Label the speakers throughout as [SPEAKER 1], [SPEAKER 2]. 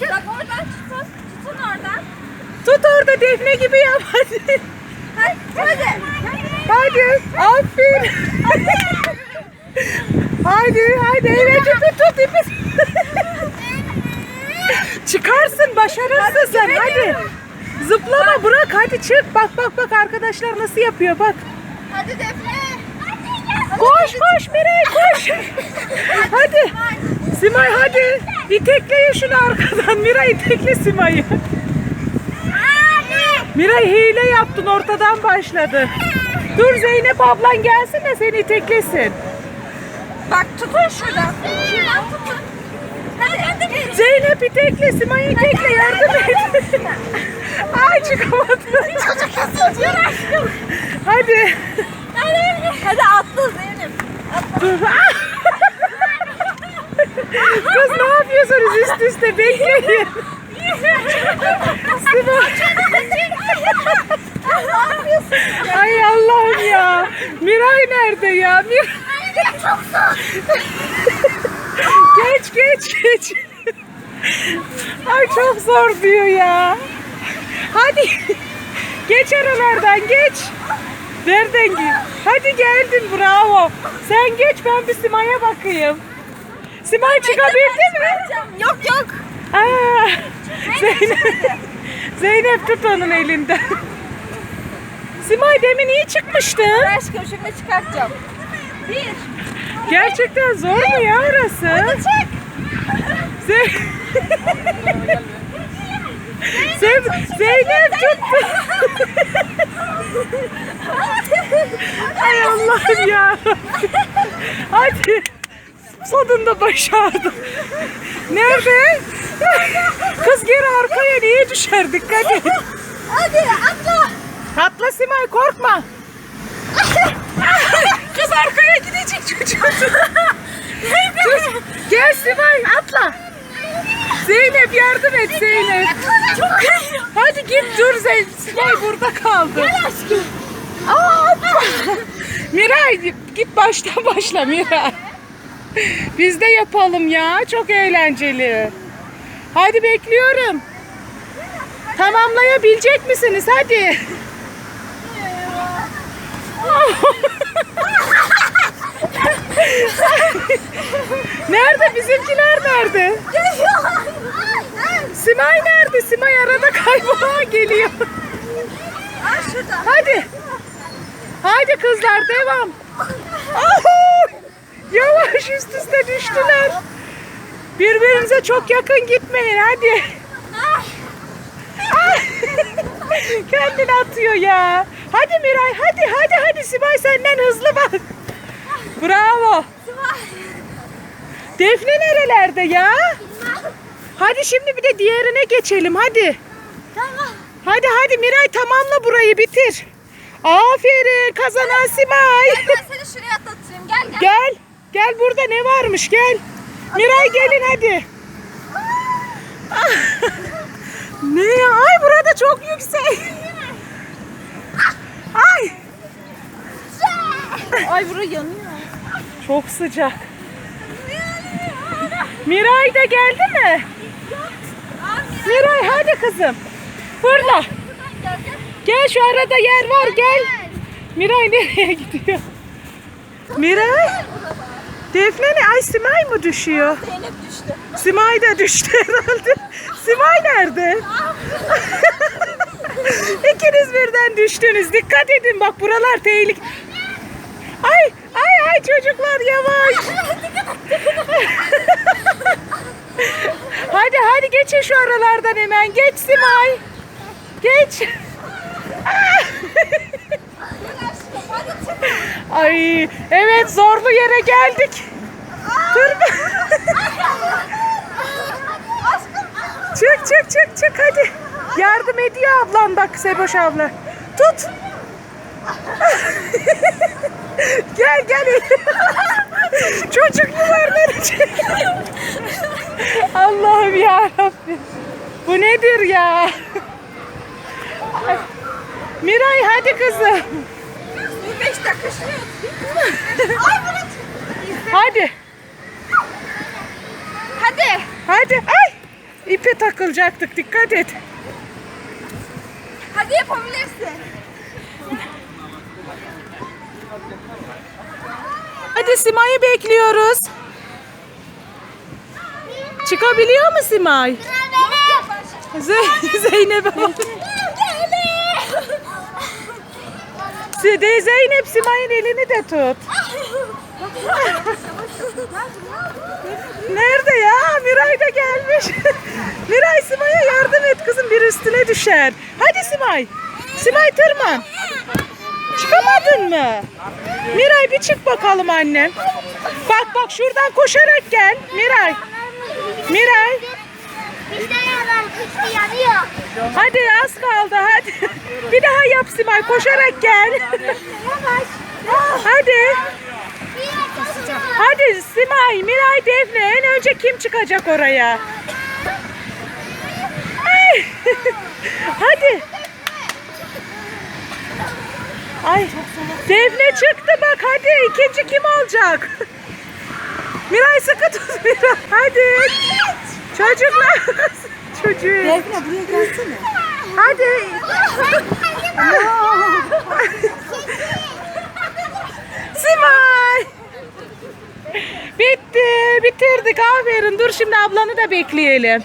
[SPEAKER 1] çık. Bak oradan tutun. Tutun oradan.
[SPEAKER 2] Tut orada defne gibi yap hadi.
[SPEAKER 1] Hadi. Hadi.
[SPEAKER 2] Hadi. Aferin. Hadi hadi evet tut tut tut ipi. Çıkarsın başarırsın sen hadi. Zıplama bırak hadi çık. Bak bak bak arkadaşlar nasıl yapıyor bak.
[SPEAKER 1] Hadi Defne.
[SPEAKER 2] Koş koş Miray koş. hadi. Simay hadi. İtekleyin şunu arkadan. Miray itekle Simay'ı. Miray hile yaptın ortadan başladı. Dur Zeynep ablan gelsin de seni iteklesin.
[SPEAKER 1] Bak tutun şuradan. Şuradan tutun. Hadi.
[SPEAKER 2] Zeynep itekle Simay'ı itekle yardım et. Ay çıkamadım.
[SPEAKER 1] Çocuk aşkım.
[SPEAKER 2] Hadi.
[SPEAKER 1] Hadi. Atla Zeynep.
[SPEAKER 2] Dur. Kız ne yapıyorsunuz üst üste bekleyin. Simay. Ay Allah'ım ya. Miray nerede ya? Miray. geç geç geç. Ay çok zor diyor ya. Hadi. Geç aralardan geç. Nereden git? Hadi geldin bravo. Sen geç ben bir Sima'ya bakayım. Simay çıkabildi mi?
[SPEAKER 1] Yok yok.
[SPEAKER 2] Aa, Zeynep, Zeynep tut onun elinden. Simay demin iyi çıkmıştı.
[SPEAKER 1] Aşkım şimdi çıkartacağım. Bir.
[SPEAKER 2] Gerçekten zor mu ya orası?
[SPEAKER 1] Çek.
[SPEAKER 2] Ze Ze- Zeynep tuttu. Ay Allah'ım ya. Hadi. Sonunda başardım. Nerede? Kız geri arkaya niye düşer? Dikkat et.
[SPEAKER 1] Hadi atla.
[SPEAKER 2] Atla Simay korkma. Kız arkaya gidecek çocuğum. Gel Simay atla. Zeynep yardım et Zeynep. Hadi git dur Zeynep. Simay burada kaldı.
[SPEAKER 1] Gel aşkım.
[SPEAKER 2] Hoppa. Miray git baştan başla Miray. Biz de yapalım ya. Çok eğlenceli. Hadi bekliyorum. Tamamlayabilecek misiniz? Hadi. nerede? Bizimkiler nerede? Simay nerede? Simay arada kayboğa geliyor. Hadi. Hadi kızlar devam. Yavaş üst üste düştüler. Birbirinize çok yakın gitmeyin hadi. Ah! Kendini atıyor ya. Hadi Miray hadi hadi hadi Sibay senden hızlı bak. Bravo. Defne nerelerde ya? Hadi şimdi bir de diğerine geçelim hadi.
[SPEAKER 1] Tamam.
[SPEAKER 2] Hadi hadi Miray tamamla burayı bitir. Aferin kazanan Simay.
[SPEAKER 1] Ben seni şuraya atlatayım. Gel gel.
[SPEAKER 2] Gel. Gel burada ne varmış gel. Miray gelin hadi. ne ya? Ay burada çok yüksek. Ay
[SPEAKER 1] Ay bura yanıyor.
[SPEAKER 2] çok sıcak. Miray da geldi mi? Miray hadi kızım. Fırla.
[SPEAKER 1] Gel
[SPEAKER 2] şu arada yer var gel. Miray nereye gidiyor? Miray? Defne ne? Ay Simay mı düşüyor?
[SPEAKER 1] Zeynep düştü.
[SPEAKER 2] Simay da düştü herhalde. Simay nerede? İkiniz birden düştünüz. Dikkat edin bak buralar tehlik. Ay ay ay çocuklar yavaş. hadi hadi geçin şu aralardan hemen. Geç Simay. Geç. Ay evet zorlu yere geldik. Dur. çık çık çık çık hadi. Yardım ediyor ablan bak Seboş abla. Tut. gel gel. Çocuklular verecek. Allah'ım ya Rabbim. Bu nedir ya? Ay. Miray hadi kızım.
[SPEAKER 1] Bir beş dakika şuraya. Ay bırak.
[SPEAKER 2] Hadi.
[SPEAKER 1] Hadi.
[SPEAKER 2] Hadi. Ay. İp. ipe takılacaktık. Dikkat et.
[SPEAKER 1] Hadi yapabilirsin.
[SPEAKER 2] Hadi Simay'ı bekliyoruz. Çıkabiliyor mu Simay? Ze- Zeynep. Zeynep Simay'ın elini de tut. Nerede ya? Miray da gelmiş. Miray Simay'a yardım et kızım bir üstüne düşer. Hadi Simay. Simay tırman. Çıkamadın mı? Miray bir çık bakalım annem. Bak bak şuradan koşarak gel. Miray. Miray.
[SPEAKER 3] İşte yanıyor.
[SPEAKER 2] Hadi az kaldı hadi. Bir daha yap Simay koşarak gel. Hadi. Hadi Simay, Miray, Defne en önce kim çıkacak oraya? Ay. Hadi. Ay. Defne çıktı bak hadi ikinci kim olacak? Miray sıkı tut Miray. Hadi. Çocuklar. Çocuğu.
[SPEAKER 1] Defne buraya gelsene.
[SPEAKER 2] Hadi. Simay. Bitti. Bitirdik. Aferin. Dur şimdi ablanı da bekleyelim.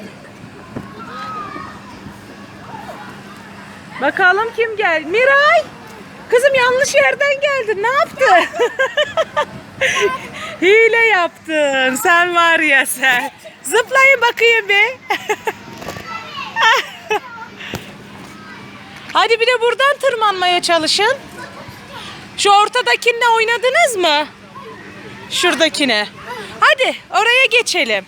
[SPEAKER 2] Bakalım kim geldi? Miray. Kızım yanlış yerden geldin. Ne yaptın? Hile yaptın. Sen var ya sen. Zıplayın bakayım bir. Hadi bir de buradan tırmanmaya çalışın. Şu ortadakine oynadınız mı? Şuradakine. Hadi oraya geçelim.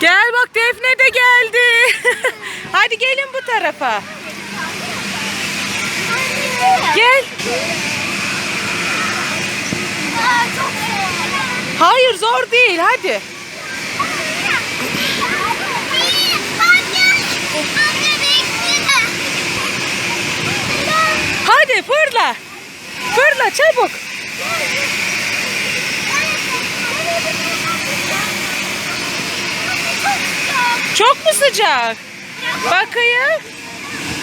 [SPEAKER 2] Gel bak Defne de geldi. Hadi gelin bu tarafa. Gel. Hayır zor değil hadi. Hadi fırla. Fırla çabuk. Çok mu sıcak? Bakayım.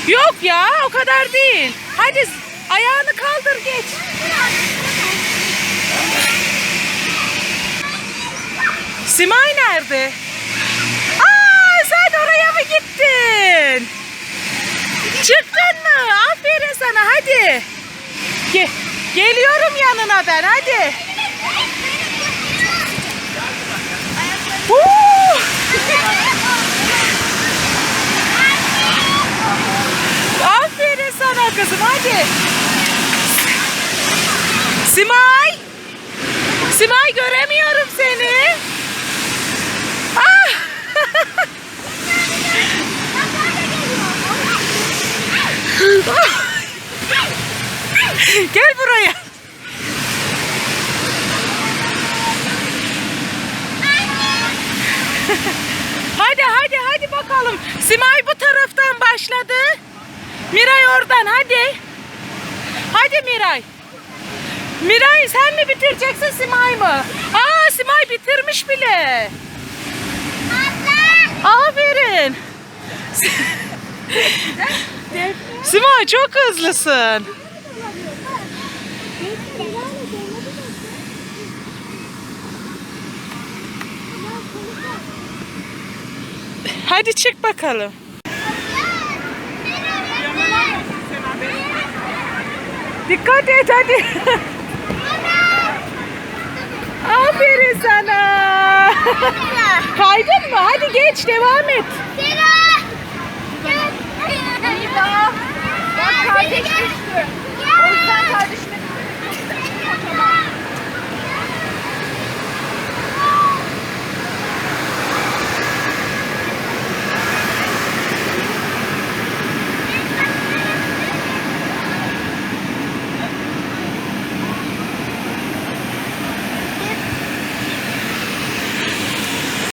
[SPEAKER 2] Yok ya o kadar değil. Hadi ayağını kaldır geç. Simay nerede? Aa sen oraya mı gittin? Çıktın mı? Aferin sana hadi. Ge- geliyorum yanına ben hadi. Aferin sana kızım hadi. Simay. Simay göremiyorum seni. Ah! Gel buraya. hadi hadi bakalım. Simay bu taraftan başladı. Miray oradan hadi. Hadi Miray. Miray sen mi bitireceksin Simay mı? Aa Simay bitirmiş bile. Aferin. Simay çok hızlısın. Hadi çık bakalım. Dikkat et hadi. Aferin sana. Kaydın mı? Hadi geç devam et.
[SPEAKER 1] Bak kardeş düştü.